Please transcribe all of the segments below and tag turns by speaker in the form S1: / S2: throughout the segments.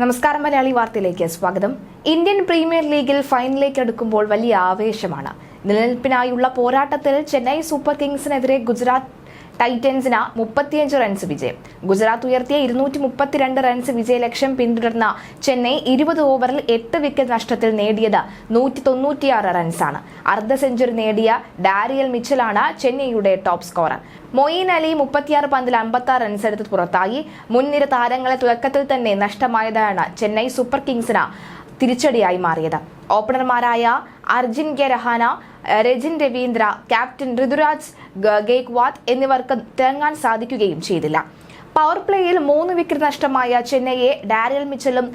S1: നമസ്കാരം മലയാളി വാർത്തയിലേക്ക് സ്വാഗതം. ഇന്ത്യൻ പ്രീമിയർ ലീഗിൽ ഫൈനലിലേക്ക് അടുക്കുമ്പോൾ വലിയ ആവേശമാണ്. നിലനിൽപ്പിനായുള്ള പോരാട്ടത്തിൽ ചെന്നൈ സൂപ്പർ കിങ്സിനെതിരെ ഗുജറാത്ത് ടൈറ്റൻസിന് മുപ്പത്തിയഞ്ച് റൺസ് വിജയം. ഗുജറാത്ത് ഉയർത്തിയ ഇരുന്നൂറ്റി മുപ്പത്തിരണ്ട് റൺസ് വിജയ ലക്ഷ്യം പിന്തുടർന്ന ചെന്നൈ ഇരുപത് ഓവറിൽ എട്ട് വിക്കറ്റ് നഷ്ടത്തിൽ നേടിയത് നൂറ്റി തൊണ്ണൂറ്റിയാറ് റൺസാണ്. അർദ്ധ സെഞ്ചുറി നേടിയ ഡാരിയൽ മിച്ചലാണ് ചെന്നൈയുടെ ടോപ്പ് സ്കോറർ. മൊയ്ൻ അലി മുപ്പത്തിയാറ് പന്തിൽ അമ്പത്തി ആറ് റൺസ് എടുത്ത് പുറത്തായി. മുൻനിര താരങ്ങളെ തുടക്കത്തിൽ തന്നെ നഷ്ടമായതാണ് ചെന്നൈ സൂപ്പർ കിങ്സിന് തിരിച്ചടിയായി മാറിയത്. ഓപ്പണർമാരായ അർജിൻ കെ രഹാന രജിൻ രവീന്ദ്ര ക്യാപ്റ്റൻ ഋതുരാജ് ഗേക്വാദ് എന്നിവർക്ക് തിളങ്ങാൻ സാധിക്കുകയും ചെയ്തില്ല. പവർ പ്ലേയിൽ മൂന്ന് വിക്കറ്റ് നഷ്ടമായ ചെന്നൈയെ ഡാരിയൽ മിച്ചലും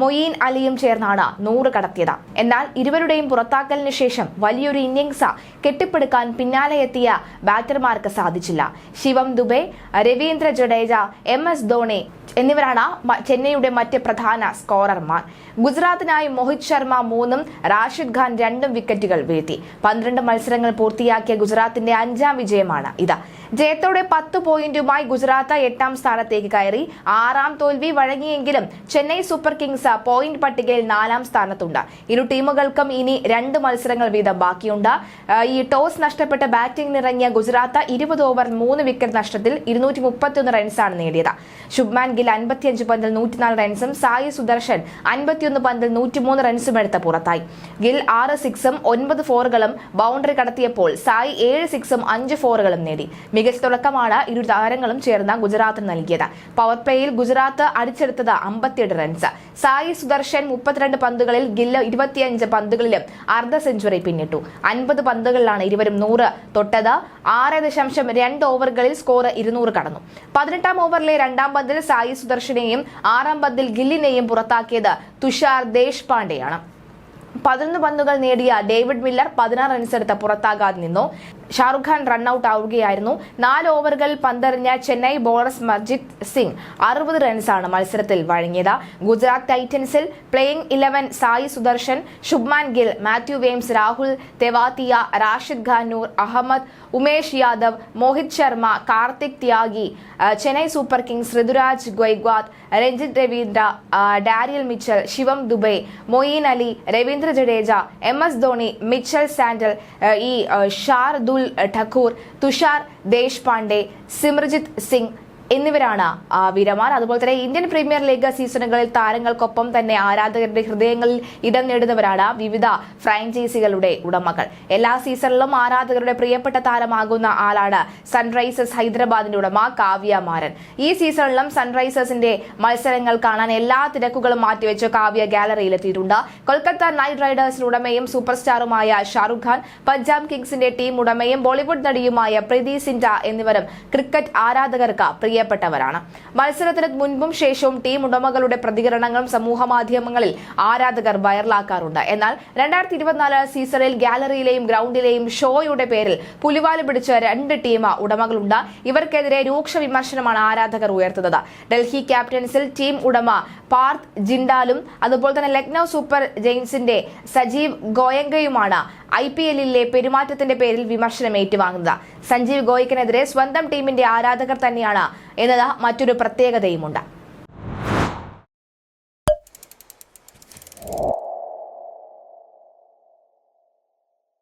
S1: മൊയീൻ അലിയും ചേർന്നാണ് നൂറ് കടത്തിയത്. എന്നാൽ ഇരുവരുടെയും പുറത്താക്കലിന് ശേഷം വലിയൊരു ഇന്നിംഗ്സ് കെട്ടിപ്പടുക്കാൻ പിന്നാലെ എത്തിയ ബാറ്റർമാർക്ക് സാധിച്ചില്ല. ശിവം ദുബെ രവീന്ദ്ര ജഡേജ എം എസ് ധോണി എന്നിവരാണ് ചെന്നൈയുടെ മറ്റ് പ്രധാന സ്കോറർമാർ. ഗുജറാത്തിനായി മോഹിത് ശർമ്മ മൂന്നും റാഷിദ് ഖാൻ രണ്ടും വിക്കറ്റുകൾ വീഴ്ത്തി. പന്ത്രണ്ട് മത്സരങ്ങൾ പൂർത്തിയാക്കിയ ഗുജറാത്തിന്റെ അഞ്ചാം വിജയമാണ് ഇത്. ജയത്തോടെ പത്ത് പോയിന്റുമായി ഗുജറാത്ത് എട്ടാം സ്ഥാനത്തേക്ക് കയറി ആറാം തോൽവി വഴങ്ങിയെങ്കിലും ചെന്നൈ സൂപ്പർ കിങ്സ് പോയിന്റ് പട്ടികയിൽ നാലാം സ്ഥാനത്തുണ്ട്. ഇരു ടീമുകൾക്കും ഇനി രണ്ട് മത്സരങ്ങൾ വീതം ബാക്കിയുണ്ട്. ഈ ടോസ് നഷ്ടപ്പെട്ട് ബാറ്റിംഗിനിറങ്ങിയ ഗുജറാത്ത് ഇരുപത് ഓവർ മൂന്ന് വിക്കറ്റ് നഷ്ടത്തിൽ ഇരുന്നൂറ്റി മുപ്പത്തിയൊന്ന് റൺസാണ് നേടിയത്. ശുഭ്മാൻ ഗിൽ അൻപത്തിയഞ്ച് പന്തിൽ നൂറ്റിനാല് റൺസും സായി സുദർശൻ അൻപത്തിയൊന്ന് പന്തിൽ നൂറ്റിമൂന്ന് റൺസും എടുത്ത് പുറത്തായി. ഗിൽ ആറ് സിക്സും ഒൻപത് ഫോറുകളും ബൗണ്ടറി കടത്തിയപ്പോൾ സായി ഏഴ് സിക്സും അഞ്ച് ഫോറുകളും നേടി. മികച്ച തുടക്കമാണ് ഇരു താരങ്ങളും ചേർന്ന ഗുജറാത്തിന് നൽകിയത്. പവർ പ്ലേയിൽ ഗുജറാത്ത് അടിച്ചെടുത്തത് അമ്പത്തിയെട്ട് റൺസ് സായി സുദർശൻ മുപ്പത്തിരണ്ട് പന്തുകളിൽ ഗില്ല് ഇരുപത്തിയഞ്ച് പന്തുകളിലും അർദ്ധ സെഞ്ചുറി പിന്നിട്ടു. അൻപത് പന്തുകളിലാണ് ഇരുവരും നൂറ് തൊട്ടത്. ആറ് ദശാംശം രണ്ട് ഓവറുകളിൽ സ്കോർ ഇരുന്നൂറ് കടന്നു. പതിനെട്ടാം ഓവറിലെ രണ്ടാം പന്തിൽ സായി സുദർശനെയും ആറാം പന്തിൽ ഗില്ലിനെയും പുറത്താക്കിയത് തുഷാർ ദേശ്പാണ്ഡെയാണ്. പതിനൊന്ന് പന്തുകൾ നേടിയ ഡേവിഡ് മില്ലർ പതിനാറ് റൺസ് എടുത്ത് പുറത്താകാതെ നിന്നു. ഷാറുഖ് ഖാൻ റണ്ണൌട്ട് ആവുകയായിരുന്നു. നാല് ഓവറുകൾ പന്തെറിഞ്ഞ ചെന്നൈ ബോളർ മർജിത് സിംഗ് അറുപത് റൺസാണ് മത്സരത്തിൽ വഴങ്ങിയത്. Gujarat ടൈറ്റൻസിൽ playing eleven Sai Sudharsan Shubman Gill Matthew വെയിംസ് Rahul Tewatia Rashid Khan Noor Ahmad Umesh Yadav Mohit Sharma Kartik Tyagi Chennai super kings Ruturaj Gaikwad Rachin Ravindra Daryl Mitchell Shivam Dube Moeen Ali Ravindra Jadeja M S Dhoni Mitchell Santner ഈ ആ, ഷാർദുൽ ഠക്കൂർ തുഷാർ ദേശ്പാണ്ഡെ സിമ്രജിത് സിംഗ് എന്നിവരാണ് വീരമാർ അതുപോലെ തന്നെ Indian premier league സീസണുകളിൽ താരങ്ങൾക്കൊപ്പം തന്നെ ആരാധകരുടെ ഹൃദയങ്ങളിൽ ഇടം നേടുന്നവരാണ് വിവിധ ഫ്രാഞ്ചൈസികളുടെ ഉടമകൾ. എല്ലാ സീസണിലും ആരാധകരുടെ പ്രിയപ്പെട്ട താരമാകുന്ന ആളാണ് സൺറൈസേഴ്സ് ഹൈദരാബാദിന്റെ ഉടമ കാവ്യ മാരൻ. ഈ സീസണിലും സൺറൈസേഴ്സിന്റെ മത്സരങ്ങൾ കാണാൻ എല്ലാ തിരക്കുകളും മാറ്റിവെച്ച് കാവ്യ ഗാലറിയിലെത്തിയിട്ടുണ്ട്. കൊൽക്കത്ത നൈറ്റ് റൈഡേഴ്സിന് ഉടമയും സൂപ്പർ സ്റ്റാറുമായ ഷാറുഖ് ഖാൻ പഞ്ചാബ് കിങ്സിന്റെ ടീം ഉടമയും ബോളിവുഡ് നടിയുമായ പ്രീതി സിൻഡ എന്നിവരും ക്രിക്കറ്റ് ആരാധകർക്ക് പ്രിയപ്പെട്ടവരാണ്. മത്സരത്തിന് മുൻപും ശേഷവും ടീം ഉടമകളുടെ പ്രതികരണങ്ങളും സമൂഹ മാധ്യമങ്ങളിൽ ആരാധകർ വൈറലാക്കാറുണ്ട്. എന്നാൽ രണ്ടായിരത്തി ഇരുപത്തിനാല് സീസണിൽ ഗാലറിയിലെയും ഗ്രൗണ്ടിലെയും ഷോയുടെ പേരിൽ പുലിവാൽ പിടിച്ച രണ്ട് ടീം ഉടമകളുണ്ട്. ഇവർക്കെതിരെ രൂക്ഷ വിമർശനമാണ് ആരാധകർ ഉയർത്തുന്നത്. ഡൽഹി ക്യാപ്റ്റൻസിൽ ടീം ഉടമ പാർത്ത് ജിൻഡാലും അതുപോലെ തന്നെ ലക്നൌ സൂപ്പർ ജെയിൻസിന്റെ സജീവ് ഗോയങ്കയുമാണ് ഐ പി എല്ലിലെ പെരുമാറ്റത്തിന്റെ പേരിൽ വിമർശനം ഏറ്റുവാങ്ങുന്നത്. സഞ്ജീവ് ഗോയിക്കിനെതിരെ സ്വന്തം ടീമിന്റെ ആരാധകർ തന്നെയാണ് എന്നത് മറ്റൊരു പ്രത്യേകതയുമുണ്ട്.